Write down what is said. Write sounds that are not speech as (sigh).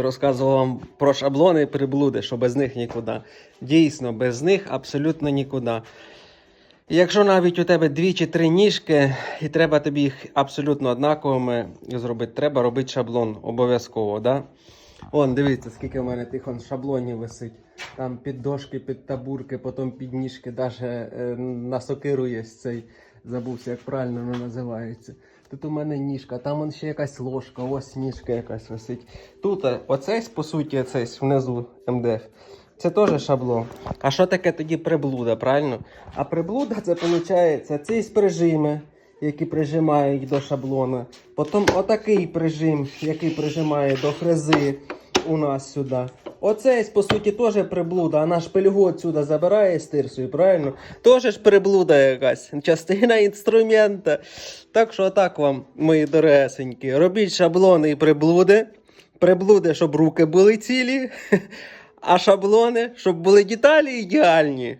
Розказував вам про шаблони і приблуди, що без них нікуди. Дійсно, без них абсолютно нікуди. Якщо навіть у тебе дві чи три ніжки, і треба тобі їх абсолютно однаковими зробити, треба робити шаблон обов'язково. Да? Вон, дивіться, скільки в мене тих он шаблонів висить. Там під дошки, під табурки, потім під ніжки, навіть е, на сокиру є цей, забувся, як правильно воно називається. Тут у мене ніжка, там он ще якась ложка, ось ніжка якась висить. Тут е, оцей, по суті, оцей внизу МДФ. Це теж шаблон. А що таке тоді приблуда, правильно? А приблуда це виходить ці прижими, які прижимають до шаблона. Потім отакий прижим, який прижимає до фрези у нас сюди. Оцей, по суті, теж приблуда, а наш пельгу отсюда забирає з тирсою, правильно? Теж ж приблуда якась, частина інструмента. Так що отак вам, мої дорогесенькі, робіть шаблони і приблуди. Приблуди, щоб руки були цілі, (laughs) а шаблони, щоб були деталі ідеальні.